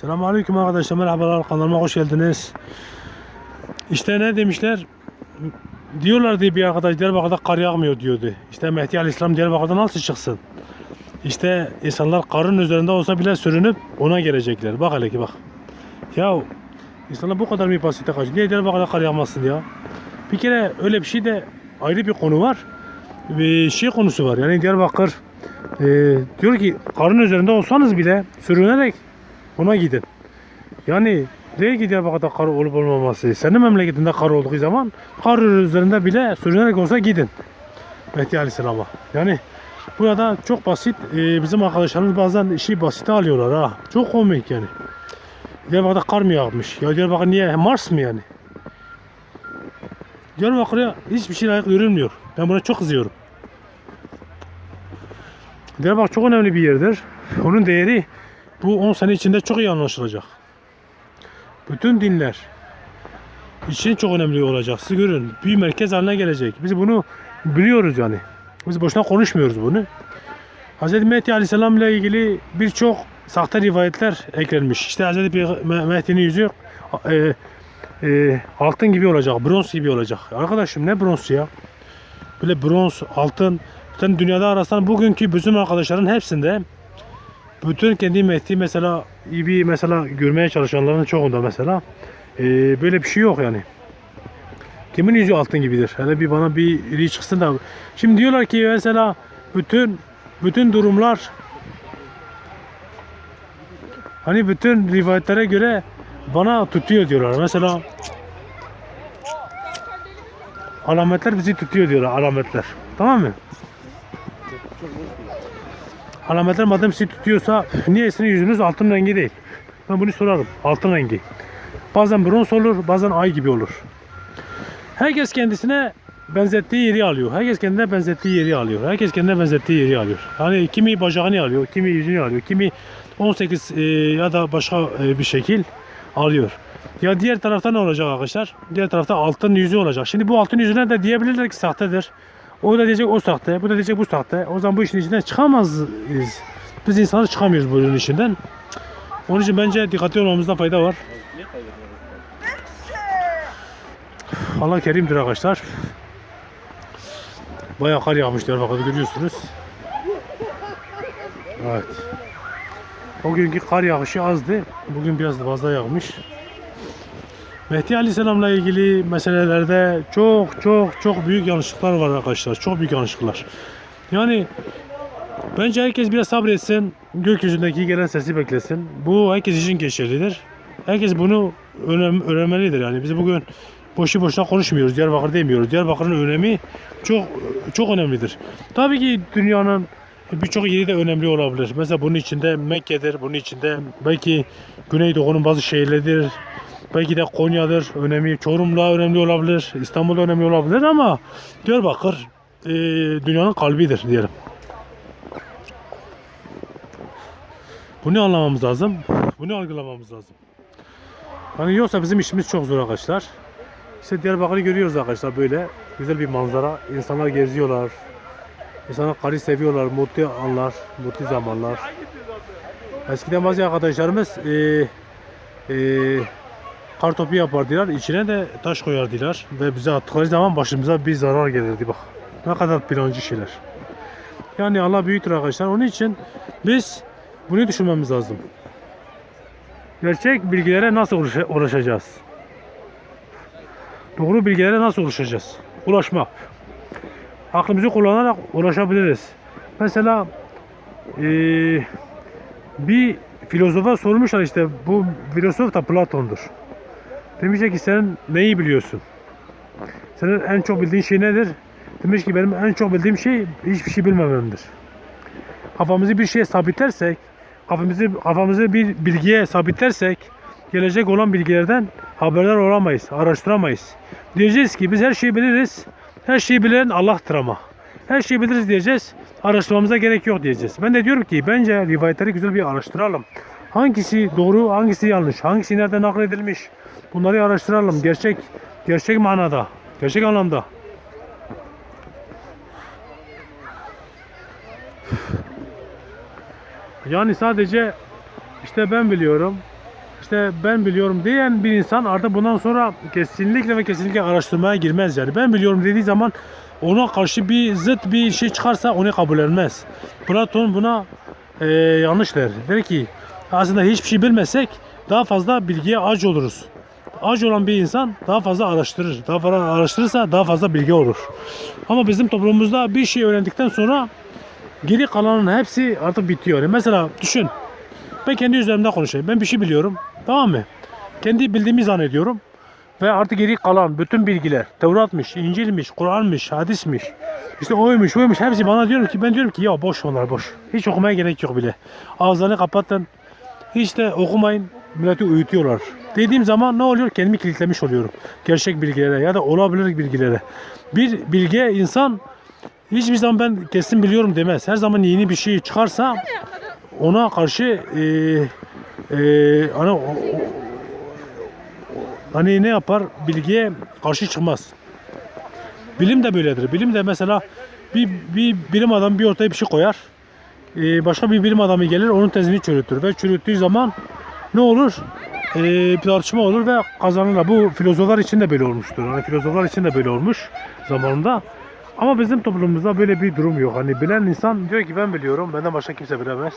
Selamünaleyküm arkadaşlar. Merhabalar. Kanalıma hoş geldiniz. İşte ne demişler? Diyorlar diye bir arkadaş Diyarbakır'da kar yağmıyor diyordu. İşte Mehdi Aleyhisselam Diyarbakır'da nasıl çıksın? İşte insanlar karın üzerinde olsa bile sürünüp ona gelecekler. Bak hele ki bak. Ya insanlar bu kadar mı basite kaçıyor? Niye Diyarbakır'da kar yağmasın ya? Bir kere öyle bir şey de ayrı bir konu var. Bir şey konusu var. Yani Diyarbakır e, diyor ki karın üzerinde olsanız bile sürünerek ona gidin. Yani değil ki Diyarbakır'da kar olup olmaması. Senin memleketinde kar olduğu zaman kar üzerinde bile sürünerek olsa gidin. Mehdi Aleyhisselam'a. Yani burada çok basit. e, bizim arkadaşlarımız bazen işi basite alıyorlar ha. Çok komik yani. Diyarbakır'da kar mı yağmış? Ya Diyarbakır niye? Mars mı yani? Diyarbakır'a hiçbir şey layık görülmüyor. Ben buna çok kızıyorum. Diyarbakır çok önemli bir yerdir. Onun değeri bu 10 sene içinde çok iyi anlaşılacak. Bütün dinler için çok önemli olacak. Siz görün bir merkez haline gelecek. Biz bunu biliyoruz yani. Biz boşuna konuşmuyoruz bunu. Hz. Mehdi Aleyhisselam ile ilgili birçok sahte rivayetler eklenmiş. İşte Hz. Mehdi'nin yüzü e, e, altın gibi olacak, bronz gibi olacak. Arkadaşım ne bronz ya? Böyle bronz, altın. Zaten dünyada arasan bugünkü bizim arkadaşların hepsinde bütün kendi Mehdi mesela iyi bir mesela görmeye çalışanların çoğunda mesela e, böyle bir şey yok yani. Kimin yüzü altın gibidir? Hele bir bana bir iri çıksın da. Şimdi diyorlar ki mesela bütün bütün durumlar hani bütün rivayetlere göre bana tutuyor diyorlar. Mesela alametler bizi tutuyor diyorlar alametler. Tamam mı? Alametler madem sizi tutuyorsa niye sizin yüzünüz altın rengi değil? Ben bunu sorarım. Altın rengi. Bazen bronz olur, bazen ay gibi olur. Herkes kendisine benzettiği yeri alıyor. Herkes kendine benzettiği yeri alıyor. Herkes kendine benzettiği yeri alıyor. Hani kimi bacağını alıyor, kimi yüzünü alıyor, kimi 18 e, ya da başka e, bir şekil alıyor. Ya diğer tarafta ne olacak arkadaşlar? Diğer tarafta altın yüzü olacak. Şimdi bu altın yüzüne de diyebilirler ki sahtedir. O da diyecek o sahte, bu da diyecek bu sahte. O zaman bu işin içinden çıkamazız. Biz insanlar çıkamıyoruz bu işin içinden. Onun için bence dikkatli olmamızda fayda var. Allah kerimdir arkadaşlar. Bayağı kar yağmış Diyarbakır'da görüyorsunuz. Evet. O günkü kar yağışı azdı. Bugün biraz fazla yağmış. Mehdi Aleyhisselam'la ilgili meselelerde çok çok çok büyük yanlışlıklar var arkadaşlar. Çok büyük yanlışlıklar. Yani bence herkes biraz sabretsin. Gökyüzündeki gelen sesi beklesin. Bu herkes için geçerlidir. Herkes bunu önem, öğrenmelidir yani. Biz bugün boşu boşuna konuşmuyoruz. Diyarbakır demiyoruz. Diyarbakır'ın önemi çok çok önemlidir. Tabii ki dünyanın birçok yeri de önemli olabilir. Mesela bunun içinde Mekke'dir. Bunun içinde belki Güneydoğu'nun bazı şehirleridir. Belki de Konya'dır önemi, Çorum'la önemli olabilir, İstanbul'da önemli olabilir ama Diyarbakır e, dünyanın kalbidir diyelim. Bunu anlamamız lazım, bunu algılamamız lazım. Hani yoksa bizim işimiz çok zor arkadaşlar. İşte Diyarbakır'ı görüyoruz arkadaşlar böyle güzel bir manzara. İnsanlar geziyorlar. İnsanlar karı seviyorlar, mutlu anlar, mutlu zamanlar. Eskiden bazı arkadaşlarımız e, e, kar topu yapardılar. içine de taş koyardılar ve bize attıkları zaman başımıza bir zarar gelirdi bak. Ne kadar plancı şeyler. Yani Allah büyüktür arkadaşlar. Onun için biz bunu düşünmemiz lazım. Gerçek bilgilere nasıl ulaşa- ulaşacağız? Doğru bilgilere nasıl ulaşacağız? Ulaşmak. Aklımızı kullanarak ulaşabiliriz. Mesela eee bir filozofa sormuşlar işte bu filozof da Platon'dur. Demişler ki sen neyi biliyorsun? Senin en çok bildiğin şey nedir? Demiş ki benim en çok bildiğim şey hiçbir şey bilmememdir. Kafamızı bir şeye sabitlersek, kafamızı kafamızı bir bilgiye sabitlersek gelecek olan bilgilerden haberdar olamayız, araştıramayız. Diyeceğiz ki biz her şeyi biliriz. Her şeyi bilen Allah'tır ama. Her şeyi biliriz diyeceğiz. Araştırmamıza gerek yok diyeceğiz. Ben de diyorum ki bence rivayetleri güzel bir araştıralım. Hangisi doğru, hangisi yanlış, hangisi nereden nakledilmiş? Bunları araştıralım. Gerçek gerçek manada, gerçek anlamda. Yani sadece işte ben biliyorum, işte ben biliyorum diyen bir insan artık bundan sonra kesinlikle ve kesinlikle araştırmaya girmez yani. Ben biliyorum dediği zaman ona karşı bir zıt bir şey çıkarsa onu kabullenmez. Platon buna e, yanlış der. Der ki aslında hiçbir şey bilmesek daha fazla bilgiye aç oluruz. Aç olan bir insan daha fazla araştırır. Daha fazla araştırırsa daha fazla bilgi olur. Ama bizim toplumumuzda bir şey öğrendikten sonra geri kalanın hepsi artık bitiyor. Yani mesela düşün. Ben kendi üzerimden konuşayım. Ben bir şey biliyorum. Tamam mı? Kendi bildiğimi zannediyorum. Ve artık geri kalan bütün bilgiler, Tevrat'mış, İncil'miş, Kur'an'mış, hadismiş, işte oymuş, oymuş hepsi bana diyorum ki ben diyorum ki ya boş onlar boş. Hiç okumaya gerek yok bile. Ağızlarını kapatın. Hiç de okumayın. Milleti uyutuyorlar. Dediğim zaman ne oluyor? Kendimi kilitlemiş oluyorum. Gerçek bilgilere ya da olabilir bilgilere. Bir bilge insan hiçbir zaman ben kesin biliyorum demez. Her zaman yeni bir şey çıkarsa ona karşı e, e, hani, o- o- hani ne yapar? Bilgiye karşı çıkmaz. Bilim de böyledir. Bilim de mesela bir, bir bilim adamı bir ortaya bir şey koyar. E, başka bir bilim adamı gelir onun tezini çürütür ve çürüttüğü zaman ne olur? E, bir tartışma olur ve kazanırlar. Bu filozoflar için de böyle olmuştur. Yani filozoflar için de böyle olmuş zamanında. Ama bizim toplumumuzda böyle bir durum yok. Hani bilen insan diyor ki ben biliyorum, benden başka kimse bilemez.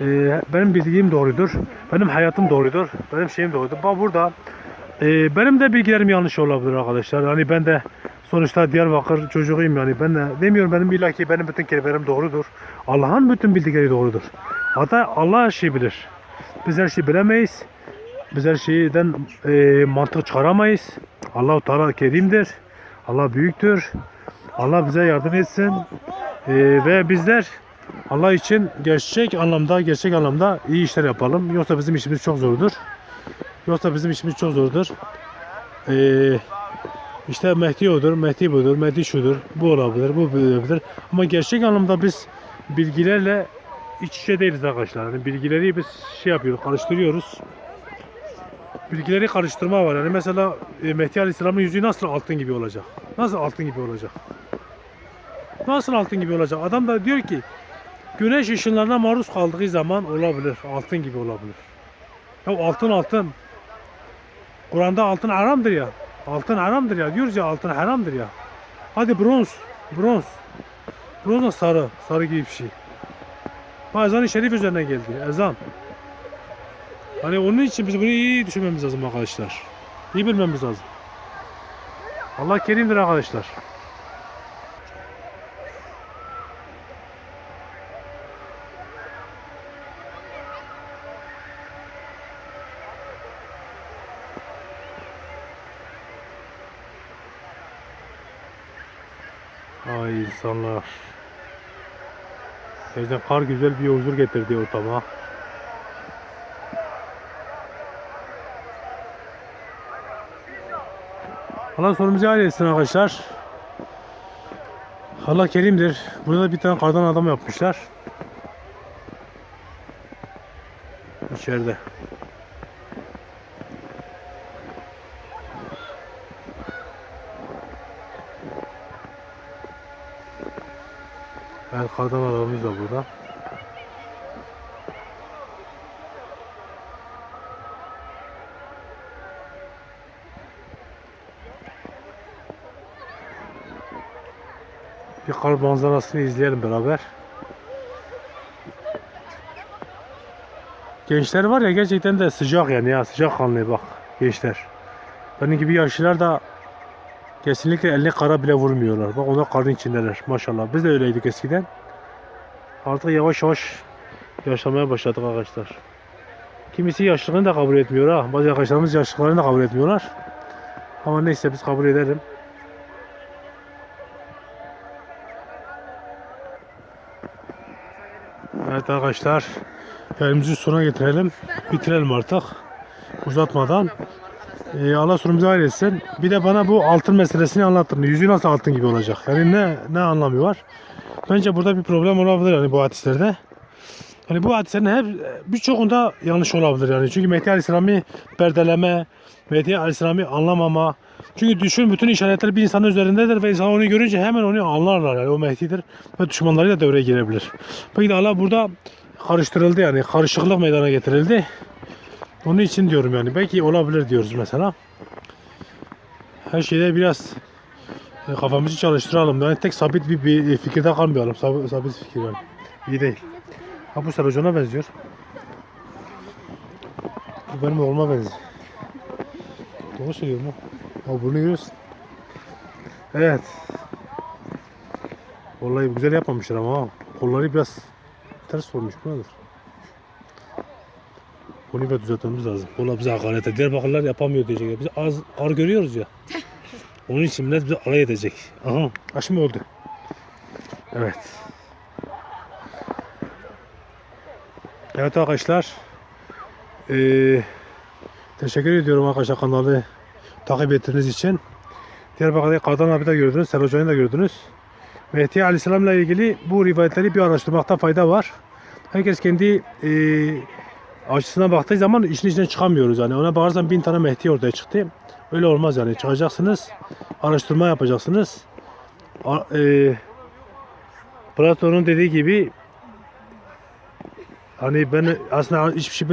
Ee, benim bildiğim doğrudur, benim hayatım doğrudur, benim şeyim doğrudur. Bak burada e, benim de bilgilerim yanlış olabilir arkadaşlar. Hani ben de sonuçta Diyarbakır çocuğuyum yani. Ben de demiyorum benim illaki benim bütün kelimelerim doğrudur. Allah'ın bütün bildikleri doğrudur. Hatta Allah her şeyi bilir. Biz her şeyi bilemeyiz. Biz her şeyden e, mantık çıkaramayız. Allah-u Teala kerimdir. Allah büyüktür. Allah bize yardım etsin. Ee, ve bizler Allah için gerçek anlamda gerçek anlamda iyi işler yapalım. Yoksa bizim işimiz çok zordur. Yoksa bizim işimiz çok zordur. Ee, işte Mehdi odur, Mehdi budur, Mehdi şudur, bu olabilir, bu olabilir. Ama gerçek anlamda biz bilgilerle iç içe değiliz arkadaşlar. Yani bilgileri biz şey yapıyoruz, karıştırıyoruz. Bilgileri karıştırma var. Yani mesela e, Mehdi Aleyhisselam'ın yüzüğü nasıl altın gibi olacak? Nasıl altın gibi olacak? Nasıl altın gibi olacak? Adam da diyor ki güneş ışınlarına maruz kaldığı zaman olabilir. Altın gibi olabilir. Ya altın altın. Kur'an'da altın haramdır ya. Altın haramdır ya. Diyoruz ya altın haramdır ya. Hadi bronz. Bronz. Bronz da sarı. Sarı gibi bir şey. Ezan-ı şerif üzerine geldi. Ezan. Hani onun için biz bunu iyi düşünmemiz lazım arkadaşlar. İyi bilmemiz lazım. Allah kerimdir arkadaşlar. Ay insanlar. Gerçekten kar güzel bir huzur getirdi ortama. Allah sonumuzu hayal etsin arkadaşlar. Allah kerimdir. Burada da bir tane kardan adam yapmışlar. İçeride. Evet kardan adamımız da burada. Bir kar manzarasını izleyelim beraber. Gençler var ya gerçekten de sıcak yani ya sıcak kanlı bak gençler. Benim gibi yaşlılar da kesinlikle elini kara bile vurmuyorlar. Bak onlar karın içindeler maşallah. Biz de öyleydik eskiden. Artık yavaş yavaş yaşlamaya başladık arkadaşlar. Kimisi yaşlılığını da kabul etmiyor ha. Bazı arkadaşlarımız yaşlılıklarını da kabul etmiyorlar. Ama neyse biz kabul edelim. Evet arkadaşlar yayınımızı sona getirelim. Bitirelim artık. Uzatmadan. Ee, Allah sonumuzu hayır etsin. Bir de bana bu altın meselesini anlattın. Yüzü nasıl altın gibi olacak? Yani ne ne anlamı var? Bence burada bir problem olabilir yani bu hadislerde. Yani bu hadislerin hep birçoğunda yanlış olabilir yani. Çünkü Mehdi Aleyhisselam'ı perdeleme, Mehdi Aleyhisselam'ı anlamama. Çünkü düşün bütün işaretler bir insanın üzerindedir ve insan onu görünce hemen onu anlarlar yani o Mehdi'dir ve düşmanları da devreye girebilir. Peki de Allah burada karıştırıldı yani karışıklık meydana getirildi. Onun için diyorum yani. Belki olabilir diyoruz mesela. Her şeyde biraz e, kafamızı çalıştıralım. Yani tek sabit bir, bir fikirde kalmayalım. Sabit, sabit fikir yani. İyi değil. Ha bu Sarıcan'a benziyor. Bu benim oğluma benziyor. Doğru söylüyorum ha. Ha bunu görüyorsun. Evet. Vallahi güzel yapmamışlar ama. Kolları biraz ters olmuş. Bu nedir? Da düzeltmemiz lazım. Valla bize hakaret ediyor. Diyarbakırlılar yapamıyor diyecekler. Biz az kar görüyoruz ya. Onun için millet bize alay edecek. Aha. Aş mı oldu? Evet. Evet arkadaşlar. Ee, teşekkür ediyorum arkadaşlar kanalı takip ettiğiniz için. Diyarbakır'da Kardan abi de gördünüz. Sel Hoca'yı da gördünüz. Mehdi Aleyhisselam'la ilgili bu rivayetleri bir araştırmakta fayda var. Herkes kendi e, açısına baktığı zaman işin içinden çıkamıyoruz yani. Ona bakarsan bin tane Mehdi ortaya çıktı. Öyle olmaz yani. Çıkacaksınız, araştırma yapacaksınız. A- e, Platon'un dediği gibi hani ben aslında hiçbir şey